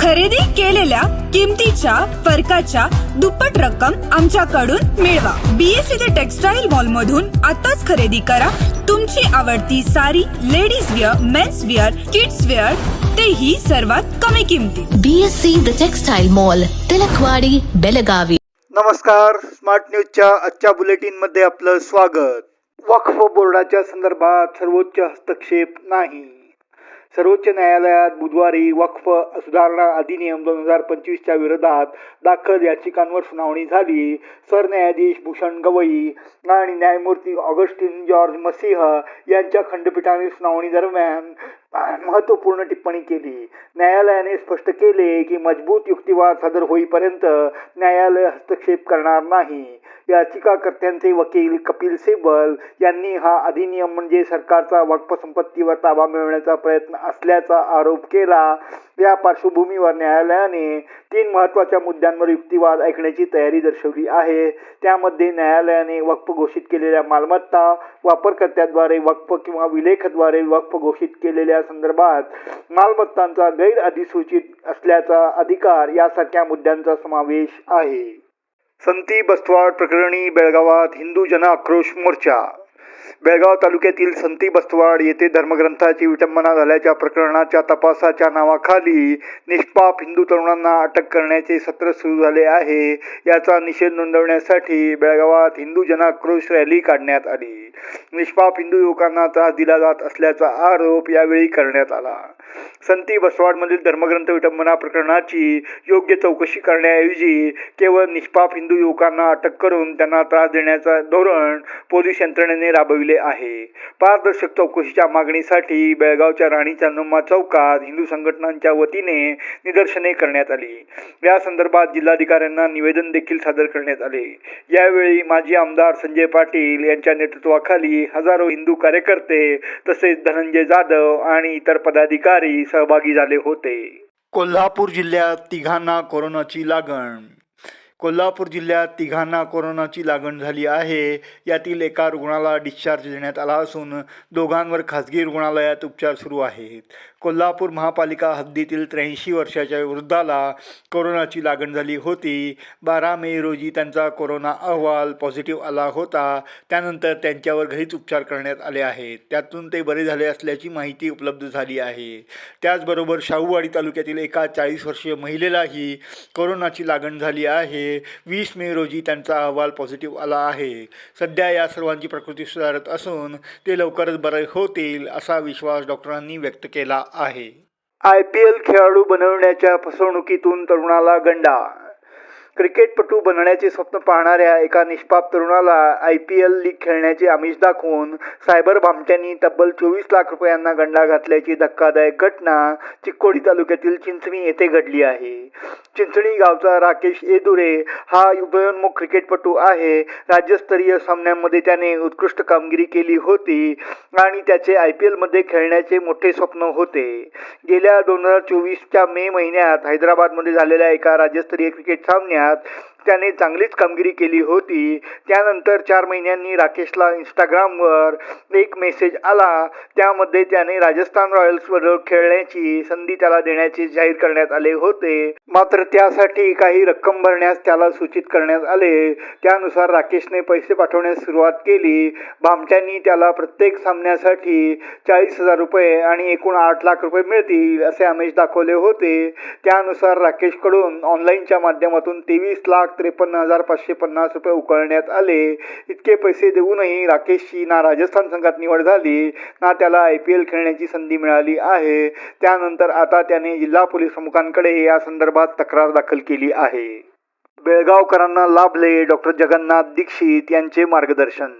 खरेदी केलेल्या किमतीच्या फरकाच्या दुप्पट रक्कम आमच्याकडून मिळवा. बीएससी ते टेक्सटाईल मॉल मधून आताच खरेदी करा. तुमची आवडती सारी ladies wear men's wear kids wear तेही सर्वात कमी किमतीत BSC the textile mall Tilakwadi Belagavi. नमस्कार. स्मार्ट न्यूजच्या आजच्या बुलेटिनमध्ये आपलं स्वागत. वक्फ बोर्डाच्या संदर्भात सर्वोच्च हस्तक्षेप नाही. सर्वोच्च न्यायालयात बुधवारी वक्फ सुधारणा अधिनियम दोन हजार पंचवीसच्या विरोधात दाखल याचिकांवर सुनावणी झाली. सरन्यायाधीश भूषण गवई आणि न्यायमूर्ती ऑगस्टिन जॉर्ज मसिह यांच्या खंडपीठाने सुनावणी दरम्यान महत्त्वपूर्ण टिप्पणी केली. न्यायालयाने स्पष्ट केले की मजबूत युक्तिवाद सादर होईपर्यंत न्यायालय हस्तक्षेप करणार नाही. याचिकाकर्त्यांचे वकील कपिल सिब्बल यांनी हा अधिनियम म्हणजे सरकारचा वक्फ संपत्तीवर ताबा मिळवण्याचा प्रयत्न असल्याचा आरोप केला. या पार्श्वभूमीवर न्यायालयाने तीन महत्त्वाच्या मुद्द्यांवर युक्तिवाद ऐकण्याची तयारी दर्शवली आहे. त्यामध्ये न्यायालयाने वक्फ घोषित केलेल्या मालमत्ता वापरकर्त्याद्वारे वक्फ किंवा विलेखद्वारे वक्फ घोषित केलेल्या संदर्भात मालमत्तांचा गैर अधिसूचित असल्याचा अधिकार यासारख्या मुद्द्यांचा समावेश आहे. संती बस्तवाड प्रकरणी बेळगावात हिंदू जन आक्रोश मोर्चा बेळगाव तालुक्यातील संती बस्तवाड येथे धर्मग्रंथाची विटंबना झाल्याच्या प्रकरणाच्या तपासाच्या नावाखाली निष्पाप हिंदू तरुणांना अटक करण्याचे सत्र सुरू झाले आहे. याचा निषेध नोंदवण्यासाठी बेळगावात हिंदू जनाक्रोश रॅली काढण्यात आली. निष्पाप हिंदू युवकांना त्रास दिला जात असल्याचा आरोप यावेळी करण्यात आला. संती बसवाडमधील धर्मग्रंथ विटंबना प्रकरणाची योग्य चौकशी करण्याऐवजी केवळ निष्पाप हिंदू युवकांना अटक करून त्यांना त्रास देण्याचा धोरण पोलीस यंत्रणेने राबविले केले आहे. पारदर्शक चौकशीच्या मागणीसाठी बेळगावच्या राणी चांदोम्मा चौकात हिंदू संघटनांच्या वतीने निदर्शने करण्यात आली. या संदर्भात जिल्हाधिकाऱ्यांना निवेदन देखील सादर करण्यात आले. यावेळी माजी आमदार संजय पाटील यांच्या नेतृत्वाखाली हजारो हिंदू कार्यकर्ते तसेच धनंजय जाधव आणि इतर पदाधिकारी सहभागी झाले होते. कोल्हापूर जिल्ह्यात तिघांना कोरोनाची लागण कोल्हापूर जिल्ह्यात तिघांना कोरोनाची लागण झाली आहे. यातील एका रुग्णाला डिस्चार्ज देण्यात आला असून दोघांवर खासगी रुग्णालयात उपचार सुरू आहेत. कोल्हापूर महापालिका हद्दीतील त्र्याऐंशी वर्षाच्या वृद्धाला कोरोनाची लागण झाली होती. बारा मे रोजी त्यांचा कोरोना अहवाल पॉझिटिव्ह आला होता. त्यानंतर त्यांच्यावर घरीच उपचार करण्यात आले आहेत. त्यातून ते बरे झाले असल्याची माहिती उपलब्ध झाली आहे. त्याचबरोबर शाहूवाडी तालुक्यातील एका चाळीस वर्षीय महिलेलाही कोरोनाची लागण झाली आहे. वीस मे रोजी त्यांचा अहवाल पॉझिटिव्ह आला आहे. सध्या या सर्वांची प्रकृती सुधारत असून ते लवकरच बरे होतील असा विश्वास डॉक्टरांनी व्यक्त केला आहे. आय पी एल खेळाडू बनवण्याच्या फसवणुकीतून तरुणाला गंडा. क्रिकेटपटू बनण्याचे स्वप्न पाहणाऱ्या एका निष्पाप तरुणाला आय पी एल लीग खेळण्याचे आमिष दाखवून सायबर भामट्यांनी तब्बल चोवीस लाख रुपयांना गंडा घातल्याची धक्कादायक घटना चिक्कोडी तालुक्यातील चिंचणी येथे घडली आहे. चिंचणी गावचा राकेश येदुरे हा उदयोन्मुख क्रिकेटपटू आहे. राज्यस्तरीय सामन्यांमध्ये त्याने उत्कृष्ट कामगिरी केली होती आणि त्याचे आय पी एलमध्ये खेळण्याचे मोठे स्वप्न होते. गेल्या दोन हजार चोवीसच्या मे महिन्यात हैदराबादमध्ये झालेल्या एका राज्यस्तरीय क्रिकेट सामन्यात out त्याने चांगलीच कामगिरी केली होती. त्यानंतर चार महिन्यांनी राकेशला इंस्टाग्रामवर एक मेसेज आला. त्यामध्ये त्याने राजस्थान रॉयल्सबरोबर खेळण्याची संधी त्याला देण्याचे जाहीर करण्यात आले होते. मात्र त्यासाठी काही रक्कम भरण्यास त्याला सूचित करण्यात आले. त्यानुसार राकेशने पैसे पाठवण्यास सुरुवात केली. भामट्यांनी त्याला प्रत्येक सामन्यासाठी चाळीस हजार रुपये आणि एकूण आठ लाख रुपये मिळतील असे आमिष दाखवले होते. त्यानुसार राकेशकडून ऑनलाईनच्या माध्यमातून तेवीस लाख त्रेपन्न हजार पाचशे पन्नास रुपये उकळण्यात आले. इतके पैसे देऊनही राकेशची ना राजस्थान संघात निवड झाली ना त्याला आय पी एल खेळण्याची संधी मिळाली आहे. त्यानंतर आता त्याने जिल्हा पोलीस प्रमुखांकडे या संदर्भात तक्रार दाखल केली आहे. बेळगावकरांना लाभले डॉक्टर जगन्नाथ दीक्षित यांचे मार्गदर्शन.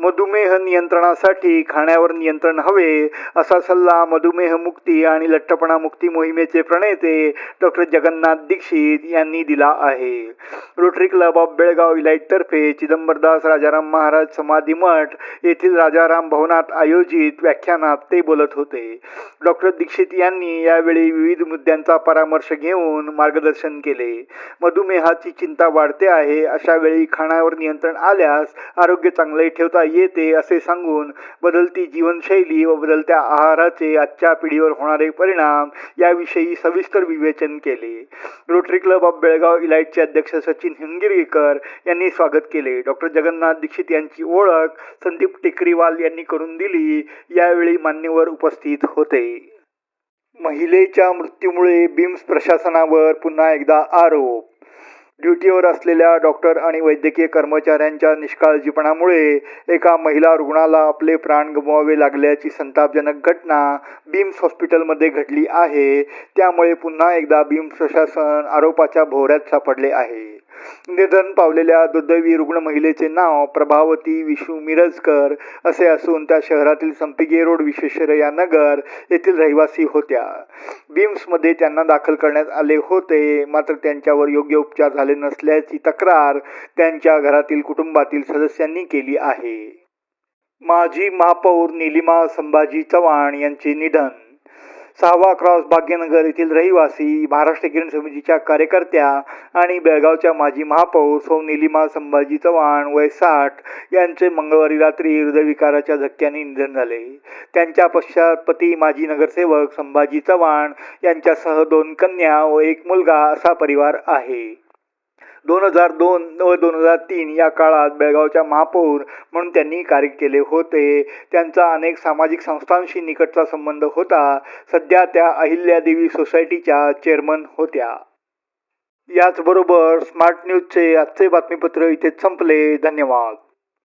मधुमेह नियंत्रणासाठी खाण्यावर नियंत्रण हवे असा सल्ला मधुमेह मुक्ती आणि लठ्ठपणा मुक्ती मोहिमेचे प्रणेते डॉक्टर जगन्नाथ दीक्षित यांनी दिला आहे. रोटरी क्लब ऑफ बेळगाव इलाइटतर्फे चिदंबरदास राजाराम महाराज समाधी मठ येथील राजाराम भवनात आयोजित व्याख्यानात ते बोलत होते. डॉक्टर दीक्षित यांनी यावेळी विविध मुद्द्यांचा परामर्श घेऊन मार्गदर्शन केले. मधुमेहाची चिंता वाढते आहे अशा वेळी खाण्यावर नियंत्रण आल्यास आरोग्य चांगले ठेवता येते असे सांगून बदलती जीवनशैली व बदलत्या आहाराचे आजच्या पिढीवर होणारे परिणाम याविषयी सविस्तर विवेचन केले. रोटरी क्लब ऑफ बेळगाव इलाइटचे अध्यक्ष सचिन सचिन हिंगिरीकर यांनी स्वागत केले. डॉक्टर जगन्नाथ दीक्षित यांची ओळख संदीप टेकरीवाल यांनी करून दिली. यावेळी मान्यवर उपस्थित होते. महिलेच्या मृत्यूमुळे बिम्स प्रशासनावर पुन्हा एकदा आरोप. ड्युटीवर असलेल्या डॉक्टर आणि वैद्यकीय कर्मचाऱ्यांच्या निष्काळजीपणामुळे एका महिला रुग्णाला आपले प्राण गमवावे लागल्याची संतापजनक घटना बीम्स हॉस्पिटलमध्ये घडली आहे. त्यामुळे पुन्हा एकदा बीम्स प्रशासन आरोपाच्या भोवऱ्यात सापडले आहे. निधन पावलेल्या दुर्दैवी रुग्ण महिलेचे नाव प्रभावती विशू मिरजकर असे असून त्या शहरातील संपिगे रोड विश्वेश्वरय्या नगर येथील रहिवासी होत्या. बिम्समध्ये त्यांना दाखल करण्यात आले होते मात्र त्यांच्यावर योग्य उपचार झाले नसल्याची तक्रार त्यांच्या घरातील कुटुंबातील सदस्यांनी केली आहे. माजी महापौर निलिमा संभाजी चव्हाण यांचे निधन सहावा क्रॉस भाग्यनगर येथील रहिवासी महाराष्ट्र किरण समितीच्या कार्यकर्त्या आणि बेळगावच्या माजी महापौर सौ निलिमा संभाजी चव्हाण वय साठ यांचे मंगळवारी रात्री हृदयविकाराच्या धक्क्याने निधन झाले. त्यांच्या पश्चात पती माजी नगरसेवक संभाजी चव्हाण यांच्यासह दोन कन्या व एक मुलगा असा परिवार आहे. दोन हजार दोन व दोन हजार तीन या काळात बेळगावच्या महापौर म्हणून त्यांनी कार्य केले होते. त्यांचा अनेक सामाजिक संस्थांशी निकटचा संबंध होता. सध्या त्या अहिल्यादेवी सोसायटीच्या चेअरमन होत्या. याचबरोबर स्मार्ट न्यूजचे आजचे बातमीपत्र इथे संपले. धन्यवाद.